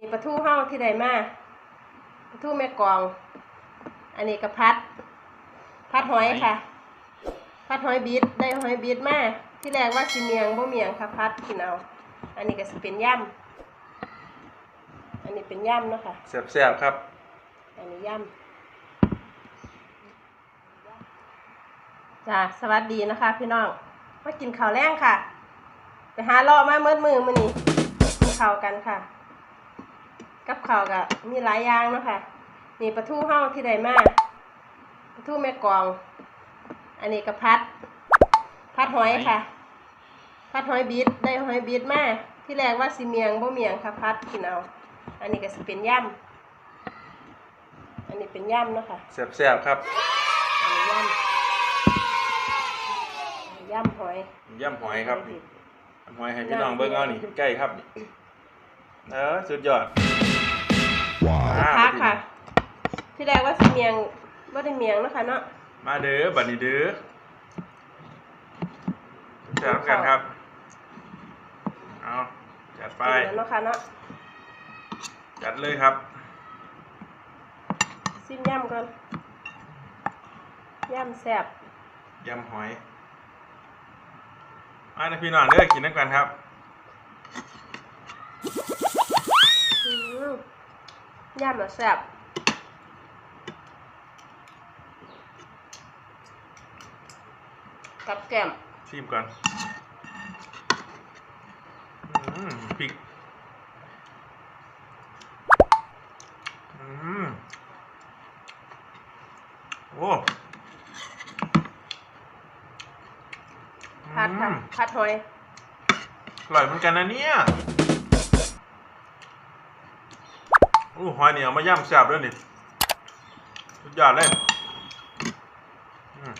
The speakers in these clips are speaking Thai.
นี่ปลาทูเฮาที่ใดมาปลาทูแม่กลอง อันนี้ก็พัด พัดหอยค่ะ พัดหอยบีดได้หอยบีดมาที่แรกว่าสิเมียงบ่เมียงค่ะพัดกินเอา อันนี้ก็สิเป็นย่ำอันนี้เป็นย่ำเนาะค่ะแซ่บๆครับ อันนี้ย่ำจ้าสวัสดีนะคะ พี่น้องมากินข้าวแรงค่ะ ไปหาเลาะมาเมื่อมือมื้อนี้กินข้าวกันค่ะ กับข้าวก็มีหลายอย่างเนาะค่ะนี่ปลาทูเฮาที่ใดมาปลาทูแม่กลอง อันนี้ก็พัด พัดหอยค่ะ พัดหอยบีดได้หอยบีดมาที่แรกว่าสิเมียงบ่เมียงค่ะพัดกินเอา อันนี้ก็สิเป็นย่ำอันนี้เป็นย่ำเนาะค่ะแซ่บๆครับอันนี้ย่ำย่ำหอยย่ำหอยครับย่ำหอยให้พี่น้องเบิ่งเอานี่ใกล้ๆครับนี่เออสุดยอด ว้าพักค่ะ ที่แรกว่าสิเมียงว่าได้เมียงเนาะค่ะเนาะมาเด้อบัดนี้เด้อแซ่บกันครับ เอาจัดไปกินแล้วเนาะค่ะเนาะจัดเลยครับซิมย่ำก่อนย่ำแซ่บยำหอยมานะพี่น้องเด้อกินน้ำกันครับอืม ย่ำแล้วแซ่บกับแก้มชิมก่อนอืมพริกอืมโอ้พัดค่ะอืมพัดหอยอร่อยเหมือนกันนะเนี่ย อ้หอยเหนียวมาย่ำแซ่บด้วยนี่สุดยอดเลยอืม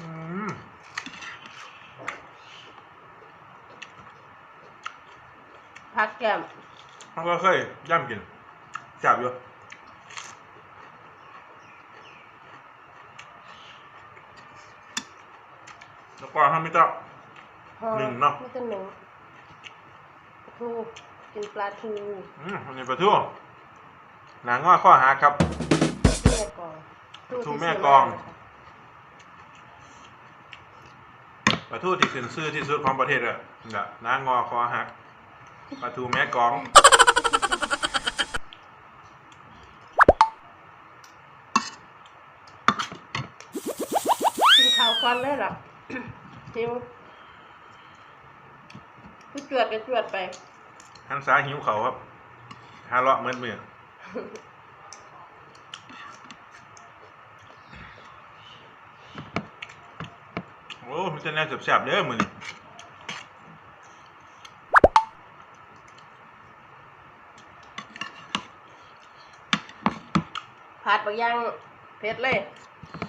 อืมพัดแก้มเขาก็เคยย่ำกินแซ่บอยู่แล้วก็ทำไม่ต้องพอหนึ่งเนาะนี่จะหนึ่งปลาทูกิ นปลาทูอืมอันนี้ปลาทูหนังว่าข้อหาครับ แม่กลองปลาทูที่แม่ซื้กลองานะคะปลาทูที่ขึ้นชื่อที่สุดของประเทศอะนะนางงอคอหักปลาทูแม่กลองกินข้าวควันเลยเหรอ หิวกูจวดก็จวดไป หันสาหิวเขาครับหาเลาะเมื่อเมื่อโอ้มันจะแน่แซ่บๆเด้อมือนี่ผัดบางอย่างเผ็ดเลย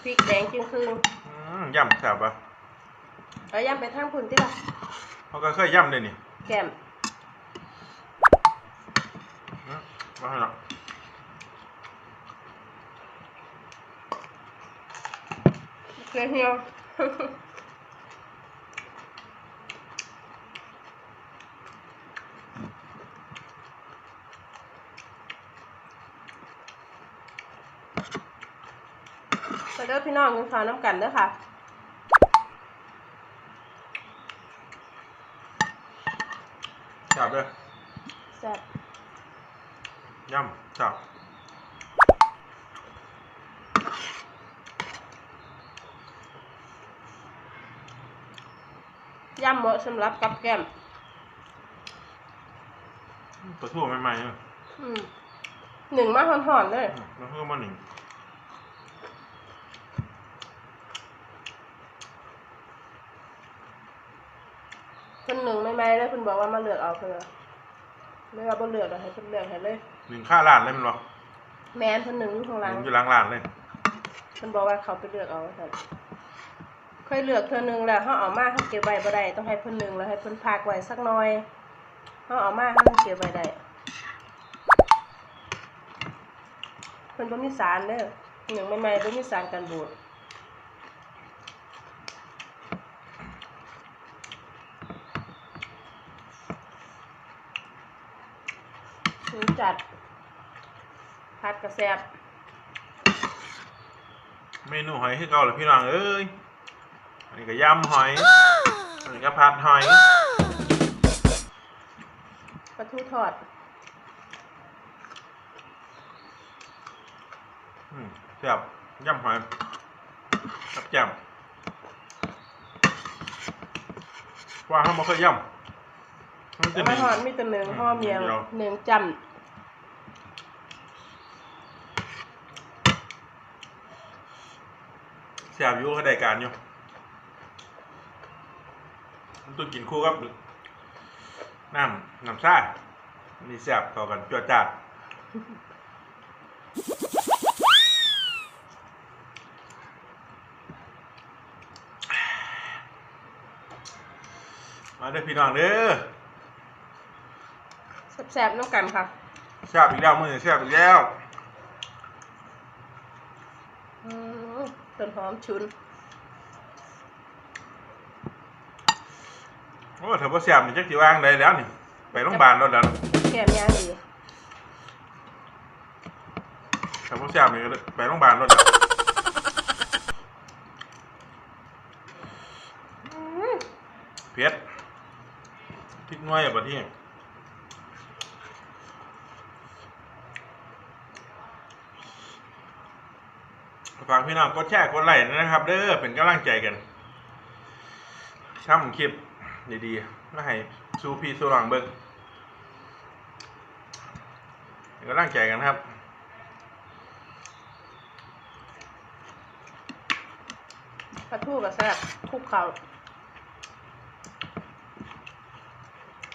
พริกแดงจึงครึ่งอืมย่ำแซ่บปะเอาย่ำไปทางพุ่นที่ละเขาก็เคยย่ำเลยนี่ แก้ม อืมว่า ให้หรอกเกลือเหี่ยวเด้อพี่น้องกินข้าวน้ำกันเด้อค่ะ แซ่บเด้อ แซ่บ ย่ำแซ่บย่ำเหมาะสำหรับกับแก้มปลาทูใหม่ๆเนอะอืมหนึ่งมาห่อนๆเลยอืมแล้วเพิ่มมาหนึ่งคนหนึ่งไม่ไม่เลยคุณบอกว่ามาเลือกเอาเพื่อไม่ว่าบ่เลือกอะให้เพิ่นเลือกให้เลย หนึ่งค่าร้านเลยมันบอกแมนคนหนึ่งอยู่ข้างหหลังนึ่งอยู่หล้างร้านเลยเพิ่นบอกว่าเขาไปเลือกเอาซั่นเคยเลือกเทื่อหนึงแล้วเฮาเอามาเฮาเก็บไว้บ่ได้ต้องให้เพิ่นหนึงแล้วให้เพิ่นพักไว้สักหน่อยเฮาเอามาเฮาเก็บไว้ได้เพิ่นบ่มีสารเด้อหนึ่งใหม่ๆบ่มีสารกันบูดถึงจัด ผัดกระแซบเมนูหอยให้เก่าเลยพี่น้องเอ้ย อันนี้ก็ยำหอย อันนี้ก็ผัดหอยปลาทูทอดอืมแซ่บยำหอยกับแจ่มว่าเขาไม่เคยยำมันจะแล้วหมานีทอดมีแต่เนืองห่อเมียงเดี๋ยวเนืองจแซ่บอยู่เขาได้การอยู่มันต้องกินคู่กับน้ำน้ำซ่ามีแซ่บเข้ากันจวดจ้าดมาเด้อพี่น้องเด้อำแซบๆน้ำกันค่ะแซ่บอีกแล้วมือนี้แซ่บอีกแล้ว อืม ต้นหอมชุนโอ้ถ้าบ่แซ่บนี่จักสิวางได้แล้วนี่ ไปโรงพยาบาลแล้วแล้วแก้มย่างดีถ้าบ่แซ่บนี่ก็ไปโรงพยาบาลแล้วแล้วอืมเผ็ดพริกน้อยอะบัดนี้ ฝากพี่น้องกดแชร์กดไลค์นะครับ เด้อเป็นกำลังใจกันช่ำคลิปดีๆมาให้สู้พี่สู้น้องเบิ่งเป็นกำลังใจกันครับปลาทูกับแซ่บคลุกเข่า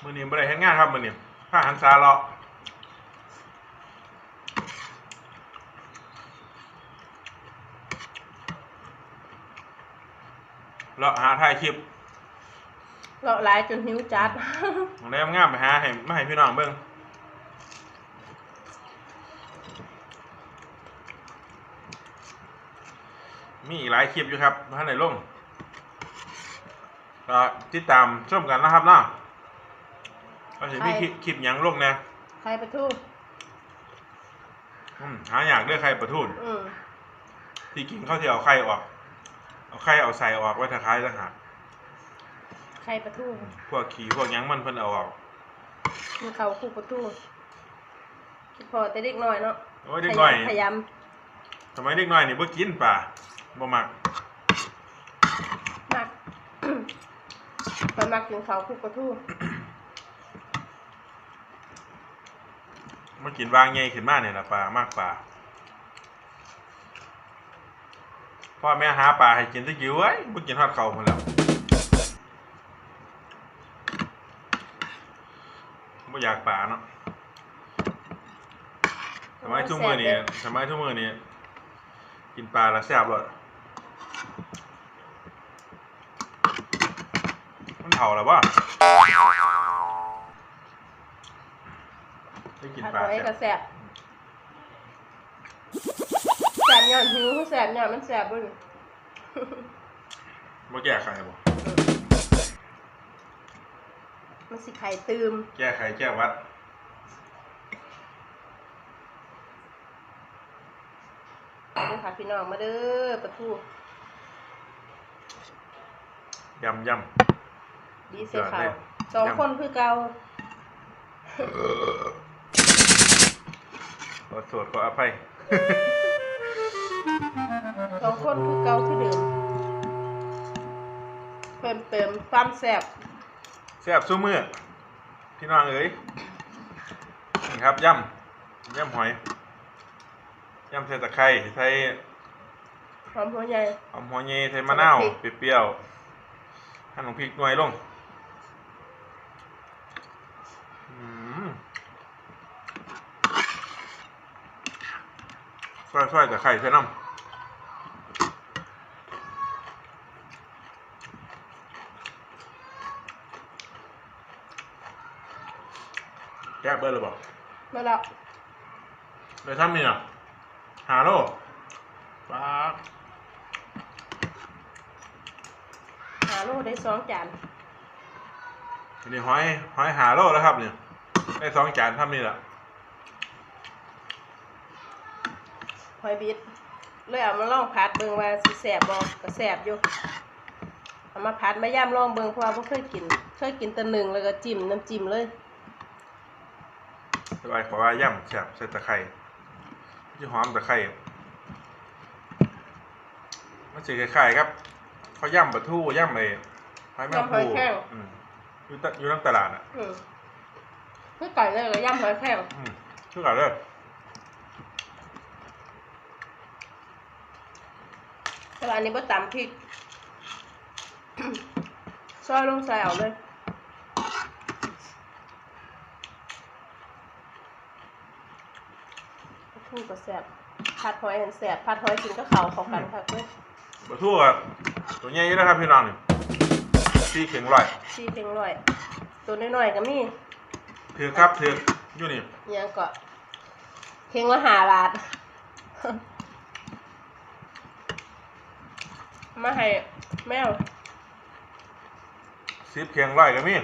มือนี้บ่ได้เฮ็ดงานครับมือนี้ผ้าหันซาเลาะ เลาะหาถ่ายคลิปเลาะหลายจนหิวจัดของได้งามๆไปหาให้มาให้พี่น้องเบิ่งมีอีกหลายคลิปอยู่ครับท่านไหนลงก็ติดตามชมกันนะครับเนาะก็จะมีคลิปคลิปหยังลงนะไข่ปลาทูอืมหาอยากเลือกใครประทุนอืมที่กินข้าวที่เอาไข่ออก เอาไข่เอาใส่ออกไว้ทาคล้ายต่างหากไข่ปลาทูพวกขี้พวกหยังมันเพิ่นเอาออกมีเข่าคลุกปลาทูคิดพอแต่เด็กน้อยเนาะโอ้ยเด็กน้อยขยสมัยเด็กน้อยนี่บ่กินป่าบ่มักำมากไปมักกินเขาวคลุกปลาทูมากินวางใหญ่ขึ้นมาเนี่ยล่ะปลามากปลา พ่อแม่หาปลาให้กินแตะกิ้วเอ้ยบ่กินฮอดเขาพุ่นแล้วบ่อยากปลาเนาะสมัยทุกมื้อนี่สมัยทุกมื้อนี่กินปลาแล้วแซ่บเลยมันเฒ่าแล้วบ่ได้กินผัดปลาหอยแซ่ก็บ แซ่บแซ่บย้อนหิวแซ่บย้อนมันแซ่บเบิ่งบ่แก้ไขบ่มันสิไข่ตืม แก้ไขแก้วัดมาเด้อค่ะพี่น้องมาเด้อปลาทูยำยดีเสียเขายอดเลยสองคนคือเก่าำขอโทษขออภัย มเติมความแซ่บแซ่บสู้มือพี่น้องเอ๋ยนี่ครับยำยำหอยยำใส่ตะไคร้ใส่หอมหัวใหญ่หอมหัวเยใส่มะนาวใส่พริกเปรี้ยวๆหั่นลงพริกหน่อยลงอืมซอยๆตะไคร้ใส่น้ำ แก้เบิร์ดหรือเปล่าเบิดแล้วเลยทำมีอะหาโลป้าหาโลได้สองจานอันี้หอยหอยหาโลแล้วครับเนี่ยได้สองจานทำนี่แหละหอยบิดเลยเอามาลองผัดเบิ่งว่าสแสบบ่ก็แสบอยู่เอามาผัดมาย่ามลองเบิ่งเพราะว่าบ่เคยกิน เคยกินแต่หนึ่งแล้วก็จิ้มน้ำจิ้มเลย สบายขอว่าย่ำแซ่บใส่ตะไคร้ที่หอมตะไคร้มันจะคล้ายๆครับเขาย่ำปลาทูย่ำไอ้หอยแมงย่ำหอภูยแครง อืมอยู่ตะอยู่ตั้งตลาดอะอืมคือไก่เลยก็ย่ำหอยแครงอืมชื่ออะไรเลยแต่ว่าอันนี้บ่ตำพริก ซอยลงใส่เอาเลย ทูก็แสบผัดหอยเห็นแสบผัดหอยกินก็เขาเข้ากันค่ะเพื่อนปลาทูอะตัวใหญ่อยู่นะครับพี่น้องนี่ที่เข็งร่อยชีเพียงร้อยตัวน้อยๆก็มีถือครับถืออยู่นี่อิหยังก็เพียงละห้าบาท มาให้แมวซิปเข็งร่อยก็มี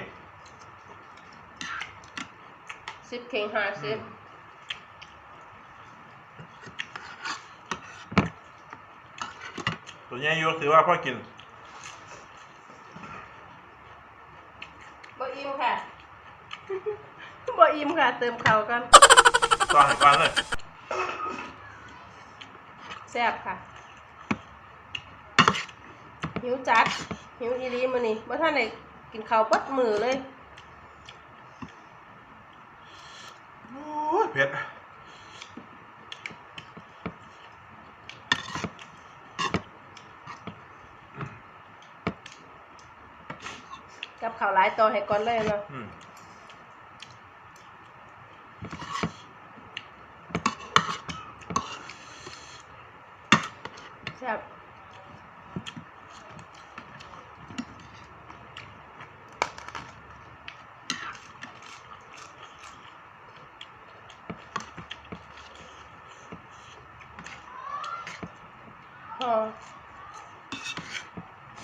สิบเข่งห้าสิบ ตัวใหญ่อยู่ถือว่าพ่อกินบ่อิ่มค่ะ บ่อิ่มค่ะ เติมเขาวกันตอนไหนก่อนเลยแซ่บค่ะ หิวจัด หิวอีหลีมื้อนี้บ่ทันได้กินข้าวเปัดมือเลย โอ้ยเผ็ด กับข้าวหลายต่อให้ก่อนเลยเนาะอืมแซ่บพอ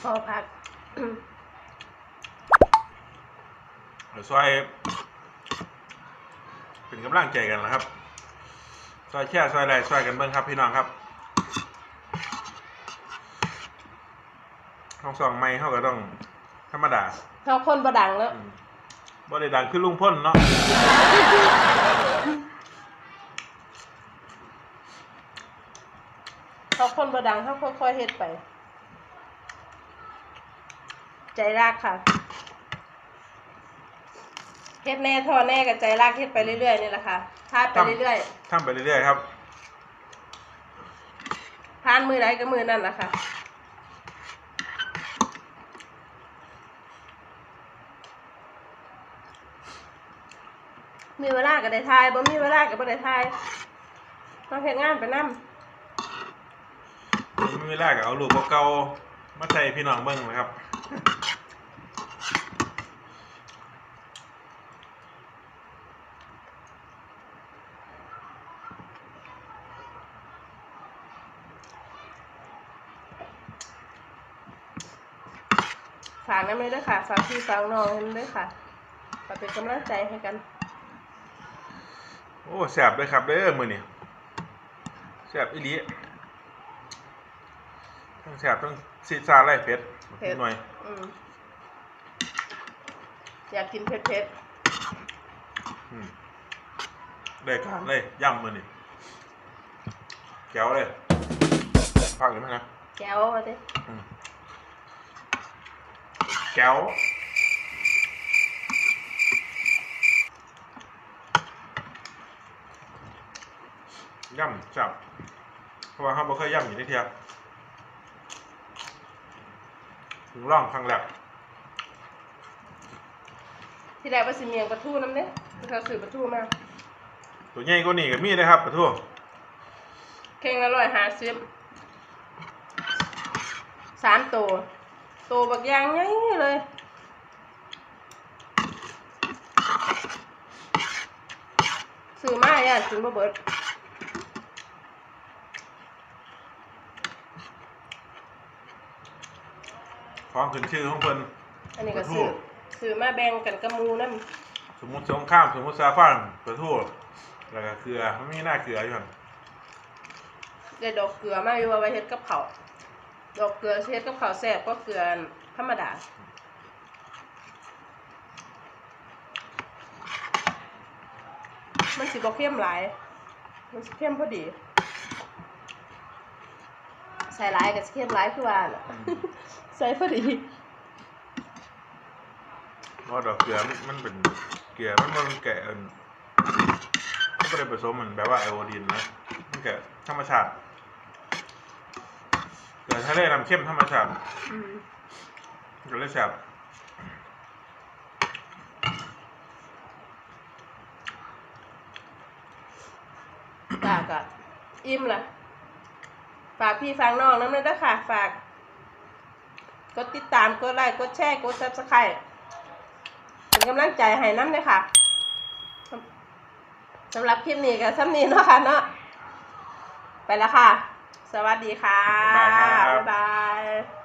พอพัก เดี๋ยวซอยเป็นกำลังใจกันนะครับซอยแช่ซอยอะไรซอยกันเบิ้งครับพี่น้องครับห้องสองไม้เขาก็ต้องธรรมดาเขาคนประดังแล้วอืมบ่ได้ดังขึ้นลุงพ่นเนาะเขาคนประดังเขาค่อยๆเฮ็ดไป ใจรักค่ะเฮ็ดแน่ทอแน่กับใจรักเฮ็ดไปเรื่อยๆนี่แหละค่ะพาดไปเรื่อยทำไปเรื่อยๆครับๆพานมือใดก็มือนั่นแหละค่ะ มีเวลาก็ได้ทายบ่มีเวลาก็บ่ได้ทายต้องเฮ็ดงานไปนำผมมีเวลาก็เอาลูกเก่าๆมาใส่พี่น้องเบิ้งนะครับ ฝากน้ำเลยด้วยค่ะฝากพี่ฝากน้องให้ด้วยค่ะฝากเป็นกำลังใจให้กัน โอ้แสบเลยครับเด้อมือนี่แสบอีหลีทั้งแสบทั้งซีซาไล่เผ็ดเผ็ด หน่อยอืมอยากกินเผ็ดอืมได้การเลยย่ำมือนี่แก้วเลยพักหรือไม่นะๆแก้วมาดิอืม แก้วย่ำจับ เพราะว่าเขาบ่เคยย่ำอยู่ในเทียถึงร่องครั้งแรกที่แรกว่าสิเมียงปลาทูน้ำเด้เขาซื้อปลาทูมาตัวใหญ่ก็นี่ก็มีนะครับปะทั่วเข่งละร้อยห้าสิบสามตัว โตบักอยางใหญ่เลยซื้อมาอะซื้อมาเบิดของขึ้นชื่อของเพิ่นอันนี้ก็ปลาทูซื้อซื้อมาแบ่งกันกับหมูน้ำสมมุติสงข้ามสมมุติซาฟันปะทั่วแล้วก็เกลือมันมีหน้าเกลืออยู่หั่นได้ดอกเกลือมาอยู่ว่าไว้เฮ็ดกับเขาว ดอกเกลือสิเฮ็ดกับเขาวแซ่บก็เกลือธรรมดามันสิบ่เข้มหลาย มันสิเข้มพอดี ใส่หลายกับสิเข้มหลายคือว่าน่ะใส่พอดีเพราะดอกเกลือมันมันเป็นเกลือมันมันแกะเอินมันก็เลยผสมเหมือนแบบว่าไอโอดีนนะมันแกะธรรมชาติ เกลือทะเลน้ำเข้มธรรมชาติอืมก็เลยแซ่บฝากอะอิ่มละฝากพี่ฝากน้องน้ำเลยนะค่ะ ฝากกดติดตามกดไลค์กดแชร์กดซับสไครต์เป็นกำลังใจให้น้ำเลยค่ะสำสำหรับคลิปนี้กับซ้ำนี้เนาะค่ะเนาะไปแล้วค่ะ สวัสดีค่ะ บ๊ายบายครับบ๊ายบาย